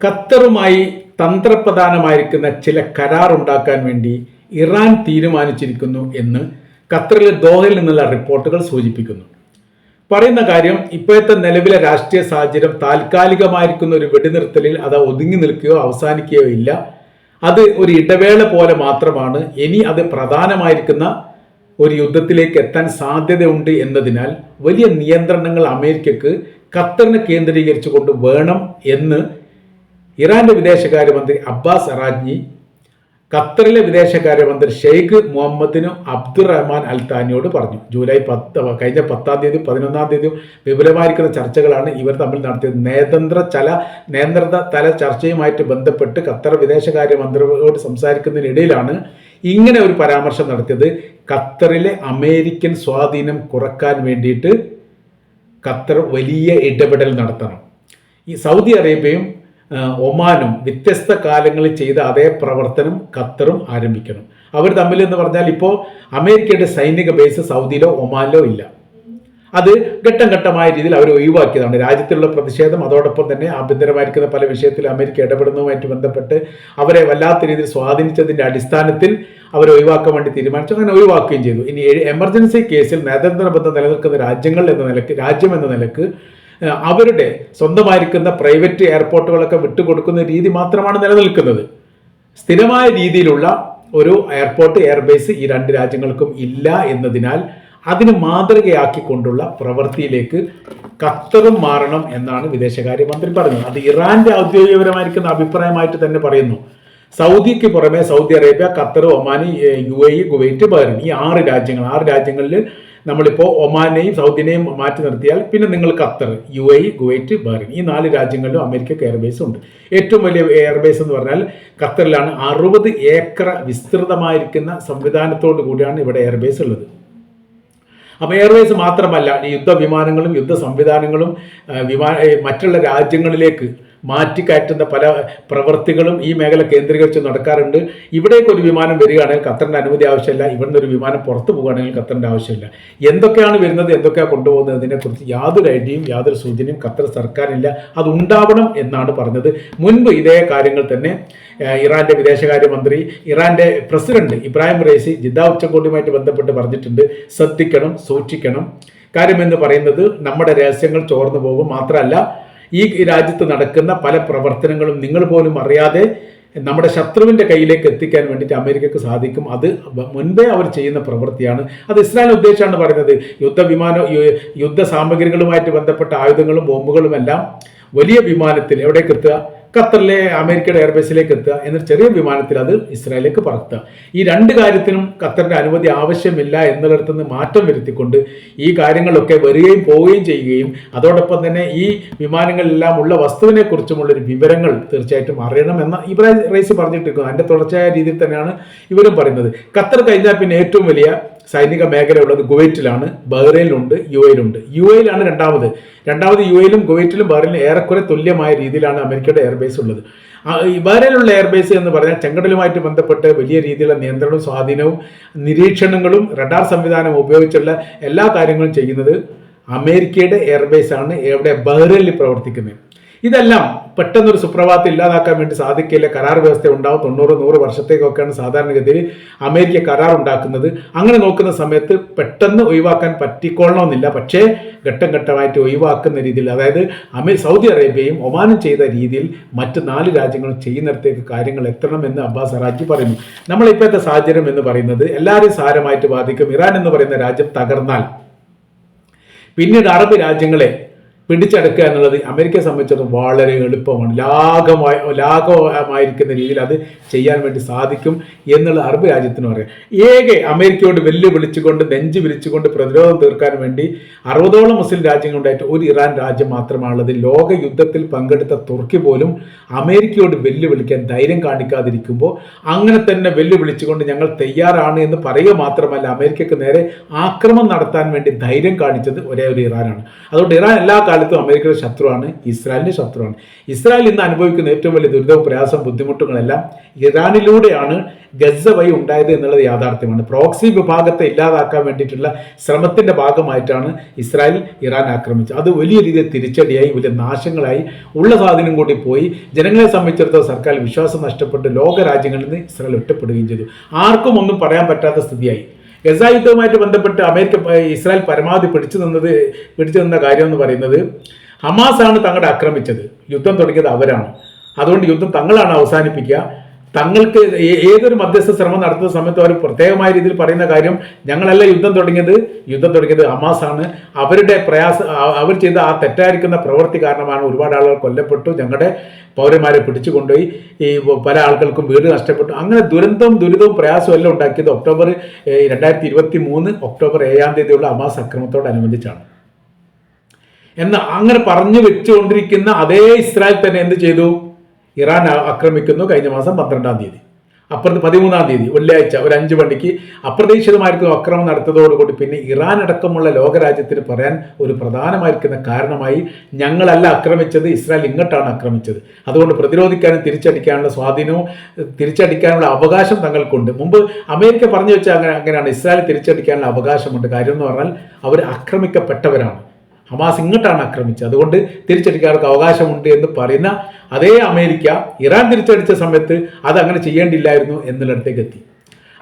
ഖത്തറുമായി തന്ത്രപ്രധാനമായിരിക്കുന്ന ചില കരാർ ഉണ്ടാക്കാൻ വേണ്ടി ഇറാൻ തീരുമാനിച്ചിരിക്കുന്നു എന്ന് ഖത്തറിലെ ദോഹയിൽ നിന്നുള്ള റിപ്പോർട്ടുകൾ സൂചിപ്പിക്കുന്നു. പറയുന്ന കാര്യം ഇപ്പോഴത്തെ നിലവിലെ രാഷ്ട്രീയ സാഹചര്യം താൽക്കാലികമായിരിക്കുന്ന ഒരു വെടിനിർത്തലിൽ അത് ഒതുങ്ങി നിൽക്കുകയോ അവസാനിക്കുകയോ ഇല്ല. അത് ഒരു ഇടവേള പോലെ മാത്രമാണ്. ഇനി അത് പ്രധാനമായിരിക്കുന്ന ഒരു യുദ്ധത്തിലേക്ക് എത്താൻ സാധ്യതയുണ്ട് എന്നതിനാൽ വലിയ നിയന്ത്രണങ്ങൾ അമേരിക്കക്ക് ഖത്തറിനെ കേന്ദ്രീകരിച്ചുകൊണ്ട് വേണം എന്ന് ഇറാന്റെ വിദേശകാര്യമന്ത്രി അബ്ബാസ് അറാജ്ഞി ഖത്തറിലെ വിദേശകാര്യമന്ത്രി ഷെയ്ഖ് മുഹമ്മദിനു അബ്ദുറഹ്മാൻ അൽ താനിയോട് പറഞ്ഞു. ജൂലൈ പത്ത് കഴിഞ്ഞ പത്താം തീയതി പതിനൊന്നാം തീയതി വിപുലമായിരിക്കുന്ന ചർച്ചകളാണ് ഇവർ തമ്മിൽ നടത്തിയത്. നയതന്ത്ര ചല നിയന്ത്രണ തല ചർച്ചയുമായിട്ട് ബന്ധപ്പെട്ട് ഖത്തർ വിദേശകാര്യമന്ത്രിയോട് സംസാരിക്കുന്നതിനിടയിലാണ് ഇങ്ങനെ ഒരു പരാമർശം നടത്തിയത്. ഖത്തറിലെ അമേരിക്കൻ സ്വാധീനം കുറയ്ക്കാൻ വേണ്ടിയിട്ട് ഖത്തർ വലിയ ഇടപെടൽ നടത്തണം. ഈ സൗദി അറേബ്യയും ഒമാനും വ്യത്യസ്ത കാലങ്ങളിൽ ചെയ്ത അതേ പ്രവർത്തനം ഖത്തറും ആരംഭിക്കണം. അവർ തമ്മിൽ എന്ന് പറഞ്ഞാൽ ഇപ്പോൾ അമേരിക്കയുടെ സൈനിക ബേസ് സൗദിയിലോ ഒമാനിലോ ഇല്ല. അത് ഘട്ടം ഘട്ടമായ രീതിയിൽ അവർ ഒഴിവാക്കിയതാണ്. രാജ്യത്തിലുള്ള പ്രതിഷേധം അതോടൊപ്പം തന്നെ ആഭ്യന്തരമായിരിക്കുന്ന പല വിഷയത്തിൽ അമേരിക്ക ഇടപെടുന്നതുമായിട്ട് ബന്ധപ്പെട്ട് അവരെ വല്ലാത്ത രീതിയിൽ സ്വാധീനിച്ചതിന്റെ അടിസ്ഥാനത്തിൽ അവരെ ഒഴിവാക്കാൻ വേണ്ടി തീരുമാനിച്ചു. അങ്ങനെ ഒഴിവാക്കുകയും ചെയ്തു. ഇനി എമർജൻസി കേസിൽ നയതന്ത്ര ബന്ധം നിലനിൽക്കുന്ന രാജ്യങ്ങൾ എന്ന നിലയ്ക്ക് രാജ്യം എന്ന നിലയ്ക്ക് അവരുടെ സ്വന്തമായിരിക്കുന്ന പ്രൈവറ്റ് എയർപോർട്ടുകളൊക്കെ വിട്ടുകൊടുക്കുന്ന രീതി മാത്രമാണ് നിലനിൽക്കുന്നത്. സ്ഥിരമായ രീതിയിലുള്ള ഒരു എയർപോർട്ട് എയർബേസ് ഈ രണ്ട് രാജ്യങ്ങൾക്കും ഇല്ല എന്നതിനാൽ അതിന് മാതൃകയാക്കിക്കൊണ്ടുള്ള പ്രവൃത്തിയിലേക്ക് ഖത്തറും മാറണം എന്നാണ് വിദേശകാര്യമന്ത്രി പറഞ്ഞത് അത് ഇറാന്റെ ഔദ്യോഗികപരമായിരിക്കുന്ന അഭിപ്രായമായിട്ട് തന്നെ പറയുന്നു. സൗദിക്ക് പുറമെ Saudi Arabia Qatar Oman U A E Kuwait Bahrain ഈ ആറ് രാജ്യങ്ങൾ ആറ് രാജ്യങ്ങളിൽ നമ്മളിപ്പോൾ ഒമാനെയും സൗദിനെയും മാറ്റി നിർത്തിയാൽ പിന്നെ നിങ്ങൾ Qatar U A E Kuwait Bahrain ഈ നാല് രാജ്യങ്ങളിലും അമേരിക്കക്ക് എയർബേസ് ഉണ്ട്. ഏറ്റവും വലിയ എയർബേസ് എന്ന് പറഞ്ഞാൽ ഖത്തറിലാണ് അറുപത് ഏക്കർ വിസ്തൃതമായിരിക്കുന്ന സംവിധാനത്തോടു കൂടിയാണ് ഇവിടെ എയർബേസ് ഉള്ളത്. അപ്പോൾ എയർവേസ് മാത്രമല്ല യുദ്ധ വിമാനങ്ങളും യുദ്ധ സംവിധാനങ്ങളും വിമാ മറ്റുള്ള രാജ്യങ്ങളിലേക്ക് മാറ്റിക്കയറ്റുന്ന പല പ്രവൃത്തികളും ഈ മേഖല കേന്ദ്രീകരിച്ച് നടക്കാറുണ്ട്. ഇവിടേക്ക് ഒരു വിമാനം വരികയാണെങ്കിൽ ഖത്തറിന്റെ അനുമതി ആവശ്യമില്ല. ഇവിടുന്ന് ഒരു വിമാനം പുറത്തു പോകുകയാണെങ്കിൽ ഖത്തറിന്റെ ആവശ്യമില്ല. എന്തൊക്കെയാണ് വരുന്നത്? എന്തൊക്കെയാണ് കൊണ്ടുപോകുന്നത്? ഇതിനെക്കുറിച്ച് യാതൊരു ഐഡിയയും യാതൊരു സൂചനയും ഖത്തർ സർക്കാരില്ല അത് ഉണ്ടാവണം എന്നാണ് പറഞ്ഞത്. മുൻപ് ഇതേ കാര്യങ്ങൾ തന്നെ ഇറാന്റെ വിദേശകാര്യമന്ത്രി ഇറാന്റെ പ്രസിഡന്റ് ഇബ്രാഹിം റൈസി ജിദ്ദ ഉച്ചകോടിയുമായിട്ട് ബന്ധപ്പെട്ട് പറഞ്ഞിട്ടുണ്ട്. ശ്രദ്ധിക്കണം സൂക്ഷിക്കണം. കാര്യമെന്ന് പറയുന്നത് നമ്മുടെ രഹസ്യങ്ങൾ ചോർന്നു പോകും. മാത്രമല്ല ഈ രാജ്യത്ത് നടക്കുന്ന പല പ്രവർത്തനങ്ങളും നിങ്ങൾ പോലും അറിയാതെ നമ്മുടെ ശത്രുവിന്റെ കയ്യിലേക്ക് എത്തിക്കാൻ വേണ്ടിയിട്ട് അമേരിക്കക്ക് സാധിക്കും. അത് മുൻപേ അവർ ചെയ്യുന്ന പ്രവൃത്തിയാണ്. അത് ഇസ്രായേൽ ഉദ്ദേശിച്ചാണ് പറയുന്നത്. യുദ്ധവിമാന യുദ്ധ സാമഗ്രികളുമായിട്ട് ബന്ധപ്പെട്ട ആയുധങ്ങളും ബോംബുകളും എല്ലാം വലിയ വിമാനത്തിൽ എവിടേക്ക് എത്തുക? ഖത്തറിലെ അമേരിക്കയുടെ എയർബേസിലേക്ക് എത്തുക എന്നൊരു ചെറിയ വിമാനത്തിൽ അത് ഇസ്രായേലിലേക്ക് പറത്തുക. ഈ രണ്ട് കാര്യത്തിനും ഖത്തറിന്റെ അനുമതി ആവശ്യമില്ല എന്നുള്ളിടത്ത് നിന്ന് മാറ്റം വരുത്തിക്കൊണ്ട് ഈ കാര്യങ്ങളൊക്കെ വരികയും പോവുകയും ചെയ്യുകയും അതോടൊപ്പം തന്നെ ഈ വിമാനങ്ങളിലെല്ലാം ഉള്ള വസ്തുവിനെ കുറിച്ചുമുള്ളൊരു വിവരങ്ങൾ തീർച്ചയായിട്ടും അറിയണം എന്ന ഇബ്രാഹിം റൈസി പറഞ്ഞിട്ടിരിക്കുന്നു. അതിന്റെ തുടർച്ചയായ രീതിയിൽ തന്നെയാണ് ഇവരും പറയുന്നത്. ഖത്തർ കഴിഞ്ഞാൽ പിന്നെ ഏറ്റവും വലിയ സൈനിക മേഖല ഉള്ളത് കുവൈറ്റിലാണ് ബഹ്റൈനിലുണ്ട് യു എയിലുണ്ട് യു എയിലാണ് രണ്ടാമത്. രണ്ടാമത് യു എയിലും കുവൈറ്റിലും ബഹ്റൈനിലും ഏറെക്കുറെ തുല്യമായ രീതിയിലാണ് അമേരിക്കയുടെ എയർബേസ് ഉള്ളത്. ബഹ്റൈനിലുള്ള എയർബേസ് എന്ന് പറഞ്ഞാൽ ചെങ്കടലുമായിട്ട് ബന്ധപ്പെട്ട് വലിയ രീതിയിലുള്ള നിയന്ത്രണവും സ്വാധീനവും നിരീക്ഷണങ്ങളും റഡാർ സംവിധാനം ഉപയോഗിച്ചുള്ള എല്ലാ കാര്യങ്ങളും ചെയ്യുന്നത് അമേരിക്കയുടെ എയർബേസ് ആണ് എവിടെ ബഹ്റൈനിൽ പ്രവർത്തിക്കുന്നത്. ഇതെല്ലാം പെട്ടെന്നൊരു സുപ്രഭാതം ഇല്ലാതാക്കാൻ വേണ്ടി സാധിക്കില്ല കരാർ വ്യവസ്ഥ ഉണ്ടാവും. തൊണ്ണൂറ് നൂറ് വർഷത്തേക്കൊക്കെയാണ് സാധാരണഗതിയിൽ അമേരിക്ക കരാർ ഉണ്ടാക്കുന്നത്. അങ്ങനെ നോക്കുന്ന സമയത്ത് പെട്ടെന്ന് ഒഴിവാക്കാൻ പറ്റിക്കൊള്ളണമെന്നില്ല. പക്ഷേ ഘട്ടം ഘട്ടമായിട്ട് ഒഴിവാക്കുന്ന രീതിയിൽ അതായത് അമേ സൗദി അറേബ്യയും ഒമാനും ചെയ്ത രീതിയിൽ മറ്റ് നാല് രാജ്യങ്ങളും ചെയ്യുന്നിടത്തേക്ക് കാര്യങ്ങൾ എത്തണമെന്ന് അബ്ബാസ് അറാജി പറയുന്നു. നമ്മൾ ഇപ്പോഴത്തെ സാഹചര്യം എന്ന് പറയുന്നത് എല്ലാവരെയും സാരമായിട്ട് ബാധിക്കും. ഇറാൻ എന്ന് പറയുന്ന രാജ്യം തകർന്നാൽ പിന്നീട് അറബ് രാജ്യങ്ങളെ പിടിച്ചടക്കുക എന്നുള്ളത് അമേരിക്കയെ സംബന്ധിച്ചിടത്തോളം വളരെ എളുപ്പമാണ്. ലാഘമായി ലാഘവമായിരിക്കുന്ന രീതിയിൽ അത് ചെയ്യാൻ വേണ്ടി സാധിക്കും എന്നുള്ള അറബ് രാജ്യത്തിന് പറയാം. ഏകെ അമേരിക്കയോട് വെല്ലുവിളിച്ചുകൊണ്ട് നെഞ്ച് വിളിച്ചുകൊണ്ട് പ്രതിരോധം തീർക്കാൻ വേണ്ടി അറുപതോളം മുസ്ലിം രാജ്യങ്ങളുണ്ടായിട്ട് ഒരു ഇറാൻ രാജ്യം മാത്രമാണുള്ളത്. ലോക യുദ്ധത്തിൽ പങ്കെടുത്ത തുർക്കി പോലും അമേരിക്കയോട് വെല്ലുവിളിക്കാൻ ധൈര്യം കാണിക്കാതിരിക്കുമ്പോൾ അങ്ങനെ തന്നെ വെല്ലുവിളിച്ചുകൊണ്ട് ഞങ്ങൾ തയ്യാറാണ് എന്ന് പറയുക മാത്രമല്ല അമേരിക്കയ്ക്ക് നേരെ ആക്രമണം നടത്താൻ വേണ്ടി ധൈര്യം കാണിച്ചത് ഒരേ ഒരു ഇറാനാണ്. അതുകൊണ്ട് ഇറാൻ എല്ലാ കാലത്തും അമേരിക്കയുടെ ശത്രുവാണ് ഇസ്രായേലിന്റെ ശത്രുവാണ്. ഇസ്രായേൽ ഇന്ന് അനുഭവിക്കുന്ന ഏറ്റവും വലിയ ദുരിതവും പ്രയാസവും ബുദ്ധിമുട്ടുകളെല്ലാം ഇറാനിലൂടെയാണ് ഗസ വഴി ഉണ്ടായത് എന്നുള്ളത് യാഥാർത്ഥ്യമാണ്. പ്രോക്സി വിഭാഗത്തെ ഇല്ലാതാക്കാൻ വേണ്ടിയിട്ടുള്ള ശ്രമത്തിന്റെ ഭാഗമായിട്ടാണ് ഇസ്രായേൽ ഇറാൻ ആക്രമിച്ചത്. അത് വലിയ രീതിയിൽ തിരിച്ചടിയായി വലിയ നാശങ്ങളായി ഉള്ള സാധനം കൂടി പോയി. ജനങ്ങളെ സംബന്ധിച്ചിടത്തോളം സർക്കാർ വിശ്വാസം നഷ്ടപ്പെട്ട് ലോകരാജ്യങ്ങളിൽ നിന്ന് ഇസ്രായേൽ ഒറ്റപ്പെടുകയും ചെയ്തു. ആർക്കും ഒന്നും പറയാൻ പറ്റാത്ത സ്ഥിതിയായി. ഗസ യുദ്ധവുമായിട്ട് ബന്ധപ്പെട്ട് അമേരിക്ക ഇസ്രായേൽ പരമാവധി പിടിച്ചു നിന്നത് പിടിച്ചു നിന്ന കാര്യം എന്ന് പറയുന്നത് ഹമാസാണ് തങ്ങളുടെ ആക്രമിച്ചത്. യുദ്ധം തുടങ്ങിയത് അവരാണ്. അതുകൊണ്ട് യുദ്ധം തങ്ങളാണ് അവസാനിപ്പിക്കുക. തങ്ങൾക്ക് ഏതൊരു മധ്യസ്ഥ ശ്രമം നടത്തുന്ന സമയത്ത് അവർ പ്രത്യേകമായ രീതിയിൽ പറയുന്ന കാര്യം ഞങ്ങളല്ല യുദ്ധം തുടങ്ങിയത്. യുദ്ധം തുടങ്ങിയത് ഹമാസാണ്. അവരുടെ പ്രയാസ അവർ ചെയ്ത ആ തെറ്റായിരിക്കുന്ന പ്രവൃത്തി കാരണമാണ് ഒരുപാട് ആളുകൾ കൊല്ലപ്പെട്ടു. ഞങ്ങളുടെ പൗരന്മാരെ പിടിച്ചു കൊണ്ടുപോയി ഈ പല ആളുകൾക്കും വീട് നഷ്ടപ്പെട്ടു. അങ്ങനെ ദുരന്തവും ദുരിതവും പ്രയാസവും എല്ലാം ഉണ്ടാക്കിയത് ഒക്ടോബർ രണ്ടായിരത്തി ഇരുപത്തി മൂന്ന് ഒക്ടോബർ ഏഴാം തീയതിയുള്ള ഹമാസ് അക്രമത്തോടനുബന്ധിച്ചാണ്. എന്ന് അങ്ങനെ പറഞ്ഞു വെച്ചുകൊണ്ടിരിക്കുന്ന അതേ ഇസ്രായേൽ തന്നെ എന്ത് ചെയ്തു? ഇറാൻ ആക്രമിക്കുന്നു കഴിഞ്ഞ മാസം പന്ത്രണ്ടാം തീയതി. അപ്പുറത്ത് പതിമൂന്നാം തീയതി വെള്ളിയാഴ്ച ഒരു അഞ്ച് മണിക്ക് അപ്രതീക്ഷിതമായിരിക്കും അക്രമം നടത്തതോടുകൂടി പിന്നെ ഇറാൻ അടക്കമുള്ള ലോകരാജ്യത്തിന് പറയാൻ ഒരു പ്രധാനമായിരിക്കുന്ന കാരണമായി ഞങ്ങളല്ല ആക്രമിച്ചത് ഇസ്രായേൽ ഇങ്ങോട്ടാണ് ആക്രമിച്ചത്. അതുകൊണ്ട് പ്രതിരോധിക്കാനും തിരിച്ചടിക്കാനുള്ള സ്വാധീനവും തിരിച്ചടിക്കാനുള്ള അവകാശം തങ്ങൾക്കുണ്ട്. മുമ്പ് അമേരിക്ക പറഞ്ഞു വെച്ചാൽ അങ്ങനെ അങ്ങനെയാണ് ഇസ്രായേൽ തിരിച്ചടിക്കാനുള്ള അവകാശമുണ്ട്. കാര്യം എന്ന് പറഞ്ഞാൽ അവർ ആക്രമിക്കപ്പെട്ടവരാണ്. ഹമാസ് ഇങ്ങോട്ടാണ് ആക്രമിച്ചത്. അതുകൊണ്ട് തിരിച്ചടിക്കാർക്ക് അവകാശമുണ്ട് എന്ന് പറയുന്ന അതേ അമേരിക്ക ഇറാൻ തിരിച്ചടിച്ച സമയത്ത് അത് അങ്ങനെ ചെയ്യേണ്ടില്ലായിരുന്നു എന്നുള്ളിടത്തേക്ക് എത്തി.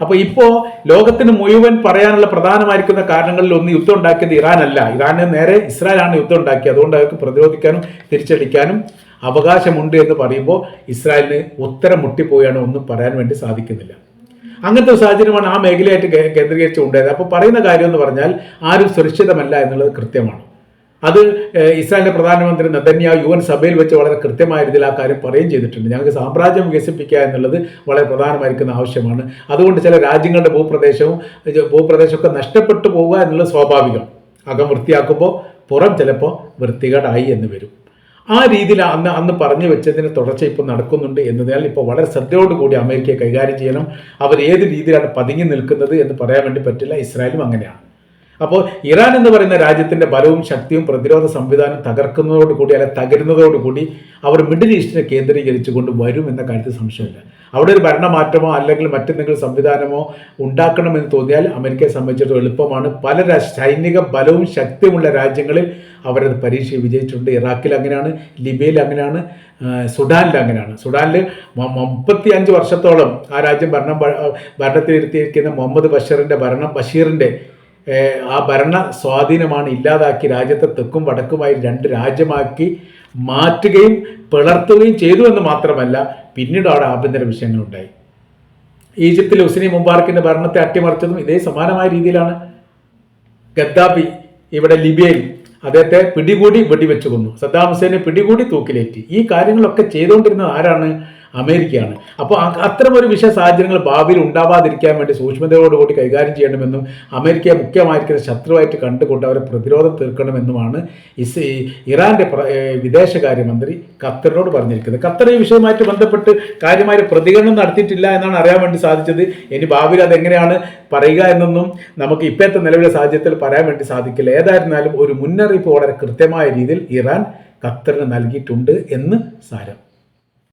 അപ്പോൾ ഇപ്പോൾ ലോകത്തിന് മുഴുവൻ പറയാനുള്ള പ്രധാനമായിരിക്കുന്ന കാരണങ്ങളിൽ ഒന്ന് യുദ്ധം ഉണ്ടാക്കിയത് ഇറാൻ അല്ല. ഇറാന് നേരെ ഇസ്രായേലാണ് യുദ്ധം ഉണ്ടാക്കിയത്. അതുകൊണ്ട് അവർക്ക് പ്രതിരോധിക്കാനും തിരിച്ചടിക്കാനും അവകാശമുണ്ട് എന്ന് പറയുമ്പോൾ ഇസ്രായേലിന് ഉത്തരം മുട്ടിപ്പോയാണ് ഒന്നും പറയാൻ വേണ്ടി സാധിക്കുന്നില്ല. അങ്ങനത്തെ ഒരു സാഹചര്യമാണ് ആ മേഖലയായിട്ട് കേ- കേന്ദ്രീകരിച്ച് അപ്പോൾ പറയുന്ന കാര്യം എന്ന് പറഞ്ഞാൽ ആരും സുരക്ഷിതമല്ല എന്നുള്ളത് കൃത്യമാണ്. അത് ഇസ്രായേലിന്റെ പ്രധാനമന്ത്രി നെതന്യ യു എൻ സഭയിൽ വെച്ച് വളരെ കൃത്യമായ രീതിയിൽ ആ കാര്യം പറയുകയും ചെയ്തിട്ടുണ്ട്. ഞങ്ങൾക്ക് സാമ്രാജ്യം വികസിപ്പിക്കുക എന്നുള്ളത് വളരെ പ്രധാനമായിരിക്കുന്ന ആവശ്യമാണ്. അതുകൊണ്ട് ചില രാജ്യങ്ങളുടെ ഭൂപ്രദേശവും ഭൂപ്രദേശമൊക്കെ നഷ്ടപ്പെട്ടു പോവുക എന്നുള്ളത് സ്വാഭാവികം. അകം വൃത്തിയാക്കുമ്പോൾ പുറം ചിലപ്പോൾ വൃത്തികേടായി എന്ന് വരും. ആ രീതിയിൽ അന്ന് അന്ന് പറഞ്ഞു വെച്ചതിന് തുടർച്ച ഇപ്പോൾ നടക്കുന്നുണ്ട് എന്നതിനാൽ ഇപ്പോൾ വളരെ ശ്രദ്ധയോടുകൂടി അമേരിക്കയെ കൈകാര്യം ചെയ്യണം. അവർ ഏത് രീതിയിലാണ് പതുങ്ങി നിൽക്കുന്നത് എന്ന് പറയാൻ വേണ്ടി പറ്റില്ല. ഇസ്രായേലും അങ്ങനെയാണ്. അപ്പോൾ ഇറാൻ എന്ന് പറയുന്ന രാജ്യത്തിന്റെ ബലവും ശക്തിയും പ്രതിരോധ സംവിധാനം തകർക്കുന്നതോടുകൂടി അല്ലെ തകരുന്നതോടുകൂടി അവർ മിഡിൽ ഈസ്റ്റിനെ കേന്ദ്രീകരിച്ചുകൊണ്ട് വരും എന്ന കാര്യത്തിൽ സംശയമില്ല. അവിടെ ഒരു ഭരണമാറ്റമോ അല്ലെങ്കിൽ മറ്റെന്തെങ്കിലും സംവിധാനമോ ഉണ്ടാക്കണമെന്ന് തോന്നിയാൽ അമേരിക്കയെ സംബന്ധിച്ചിടത്തോളം എളുപ്പമാണ്. പല സൈനിക ബലവും ശക്തിയുമുള്ള രാജ്യങ്ങളിൽ അവരത് പരീക്ഷ വിജയിച്ചിട്ടുണ്ട്. ഇറാഖിൽ അങ്ങനെയാണ് ലിബിയയിൽ അങ്ങനെയാണ് സുഡാനിൽ അങ്ങനെയാണ്. സുഡാനിൽ മുപ്പത്തി അഞ്ച് വർഷത്തോളം ആ രാജ്യം ഭരണം ഭരണത്തിലിരുത്തിയിരിക്കുന്ന മുഹമ്മദ് ബഷീറിന്റെ ഭരണം ബഷീറിന്റെ ഏഹ്, ആ ഭരണ സ്വാധീനമാണ് ഇല്ലാതാക്കി രാജ്യത്തെ തെക്കും വടക്കുമായി രണ്ട് രാജ്യമാക്കി മാറ്റുകയും പിളർത്തുകയും ചെയ്തു എന്ന് മാത്രമല്ല പിന്നീട് അവിടെ ആഭ്യന്തര വിഷയങ്ങളുണ്ടായി. ഈജിപ്തിൽ ഹുസനി മുബാറക്കിന്റെ ഭരണത്തെ അട്ടിമറിച്ചതും ഇതേ സമാനമായ രീതിയിലാണ്. ഗദ്ദാഫി ഇവിടെ ലിബിയയിൽ അദ്ദേഹത്തെ പിടികൂടി വെടിവെച്ചു കൊന്നു. സദ്ദാം ഹുസൈനെ പിടികൂടി തൂക്കിലേറ്റി. ഈ കാര്യങ്ങളൊക്കെ ചെയ്തുകൊണ്ടിരുന്നത് ആരാണ്? അമേരിക്കയാണ്. അപ്പോൾ അത്തരമൊരു വിഷയ സാഹചര്യങ്ങൾ ഭാവിയിൽ ഉണ്ടാവാതിരിക്കാൻ വേണ്ടി സൂക്ഷ്മതയോടുകൂടി കൈകാര്യം ചെയ്യണമെന്നും അമേരിക്കയെ മുഖ്യമായിരിക്കുന്ന ശത്രുവായിട്ട് കണ്ടുകൊണ്ട് അവരെ പ്രതിരോധം തീർക്കണമെന്നുമാണ് ഇസ് ഇറാന്റെ വിദേശകാര്യമന്ത്രി ഖത്തറിനോട് പറഞ്ഞിരിക്കുന്നത്. ഖത്തർ ഈ വിഷയവുമായിട്ട് ബന്ധപ്പെട്ട് കാര്യമായ പ്രതികരണം നടത്തിയിട്ടില്ല എന്നാണ് അറിയാൻ വേണ്ടി സാധിച്ചത്. ഇനി ഭാവിയിൽ അതെങ്ങനെയാണ് പറയുക എന്നൊന്നും നമുക്ക് ഇപ്പോഴത്തെ നിലവിലെ സാഹചര്യത്തിൽ പറയാൻ വേണ്ടി സാധിക്കില്ല. ഏതായിരുന്നാലും ഒരു മുന്നറിയിപ്പ് വളരെ കൃത്യമായ രീതിയിൽ ഇറാൻ ഖത്തറിന് നൽകിയിട്ടുണ്ട് എന്ന് സാരം.